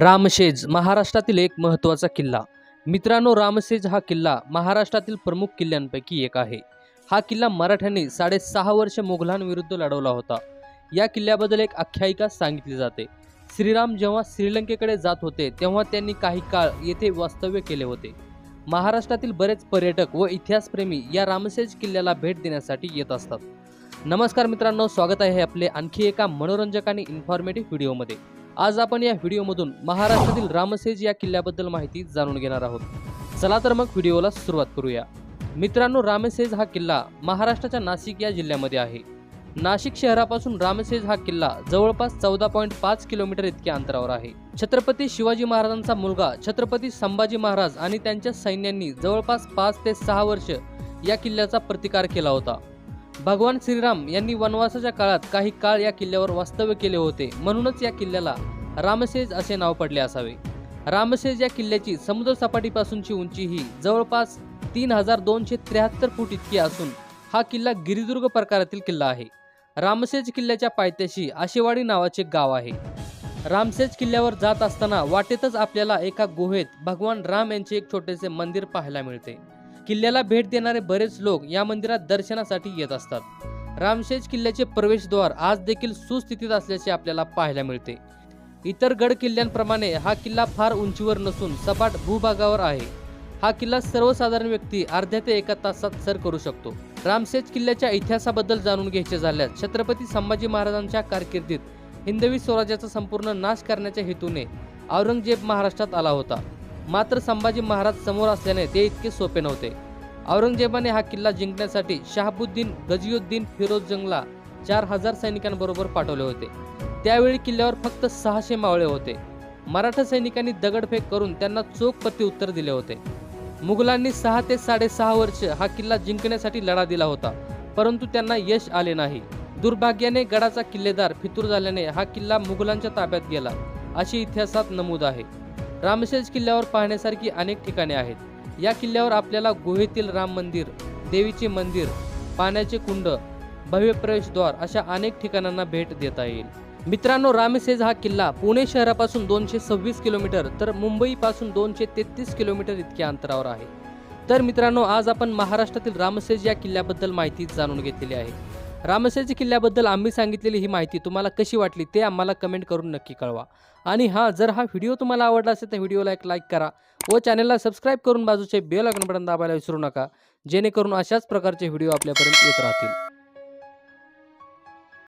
रामशेज महाराष्ट्रातील एक महत्त्वाचा किल्ला. मित्रांनो रामशेज हा किल्ला महाराष्ट्रातील प्रमुख किल्ल्यांपैकी एक आहे. हा किल्ला मराठ्यांनी साडेसहा वर्ष मोगलांविरुद्ध लढवला होता. या किल्ल्याबद्दल एक आख्यायिका सांगितली जाते. श्रीराम जेव्हा श्रीलंकेकडे जात होते तेव्हा त्यांनी काही काळ येथे वास्तव्य केले होते. महाराष्ट्रातील बरेच पर्यटक व इतिहासप्रेमी या रामशेज किल्ल्याला भेट देण्यासाठी येत असतात. नमस्कार मित्रांनो स्वागत आहे आपले आणखी एका मनोरंजक आणि इन्फॉर्मेटिव्ह व्हिडिओमध्ये आज आपण या व्हिडिओमधून महाराष्ट्रातील रामसेज या किल्ल्याबद्दल माहिती जाणून घेणार आहोत. चला तर मग व्हिडिओला सुरुवात करूया. मित्रांनो रामसेज हा किल्ला महाराष्ट्राच्या नाशिक या जिल्ह्यामध्ये आहे. नाशिक शहरापासून रामसेज हा किल्ला जवळपास चौदा पॉईंट पाच किलोमीटर इतक्या अंतरावर आहे. छत्रपती शिवाजी महाराजांचा मुलगा छत्रपती संभाजी महाराज आणि त्यांच्या सैन्यांनी जवळपास पाच ते सहा वर्ष या किल्ल्याचा प्रतिकार केला होता. भगवान श्रीराम यांनी वनवासाच्या काळात काही काळ या किल्ल्यावर वास्तव्य केले होते. म्हणूनच या किल्ल्याला रामसेज असे नाव पडले असावे. रामसेज या किल्ल्याची समुद्र सपाटीपासूनची उंची ही जवळपास तीन हजार दोनशे त्र्याहत्तर फूट इतकी असून हा किल्ला गिरिदुर्ग प्रकारातील किल्ला आहे. रामसेज किल्ल्याच्या पायथ्याशी आशेवाडी नावाचे गाव आहे. रामसेज किल्ल्यावर जात असताना वाटेतच आपल्याला एका गुहेत भगवान राम यांचे एक छोटेसे मंदिर पाहायला मिळते. किल्ल्याला भेट देणारे बरेच लोक या मंदिरात दर्शनासाठी येत असतात. रामशेज किल्ल्याचे प्रवेशद्वार आज देखील सुस्थितीत असल्याचे आपल्याला पाहायला मिळते. इतर गड किल्ल्यांप्रमाणे हा किल्ला फार उंचीवर नसून सपाट भूभागावर आहे. हा किल्ला सर्वसाधारण व्यक्ती अर्ध्या ते एका तासात सर करू शकतो. रामशेज किल्ल्याच्या इतिहासाबद्दल जाणून घ्यायचे झाल्यास छत्रपती संभाजी महाराजांच्या कारकिर्दीत हिंदवी स्वराज्याचा संपूर्ण नाश करण्याच्या हेतूने औरंगजेब महाराष्ट्रात आला होता. मात्र संभाजी महाराज समोर असल्याने ते इतके सोपे नव्हते. औरंगजेबाने हा किल्ला जिंकण्यासाठी शहाबुद्दीन गजियुद्दीन फिरोज जंगला चार हजार सैनिकांबरोबर पाठवले होते. त्यावेळी किल्ल्यावर फक्त सहाशे मावळे होते. मराठा सैनिकांनी दगडफेक करून त्यांना चोख प्रत्युत्तर दिले होते. मुघलांनी सहा ते साडेसहा वर्ष हा किल्ला जिंकण्यासाठी लढा दिला होता परंतु त्यांना यश आले नाही. दुर्भाग्याने गडाचा किल्लेदार फितूर झाल्याने हा किल्ला मुघलांच्या ताब्यात गेला. अशी इतिहासात नमूद आहे. रामशेज किल्ल्यावर पाहण्यासारखी अनेक ठिकाणे आहेत. या किल्ल्यावर आपल्याला गुहेतील राम मंदिर देवीचे मंदिर पाण्याचे कुंड भव्य प्रवेशद्वार अशा अनेक ठिकाणांना भेट देता येईल. मित्रांनो रामसेज हा किल्ला पुणे शहरापासून दोनशे सव्वीस किलोमीटर तर मुंबईपासून दोनशे तेहतीस किलोमीटर इतक्या अंतरावर आहे. तर मित्रांनो आज आपण महाराष्ट्रातील रामसेज या किल्ल्याबद्दल माहिती जाणून घेतलेली आहे. रामसेज किल्ल्याबद्दल आम्ही सांगितलेली ही माहिती तुम्हाला कशी वाटली ते आम्हाला कमेंट करून नक्की कळवा. आणि हां जर हा व्हिडिओ तुम्हाला आवडला असेल तर व्हिडिओला एक लाईक करा व चॅनलला सबस्क्राईब करून बाजूचे बेल आयकॉन बटन दाबायला विसरू नका जेणेकरून अशाच प्रकारचे व्हिडिओ आपल्यापर्यंत येत राहतील.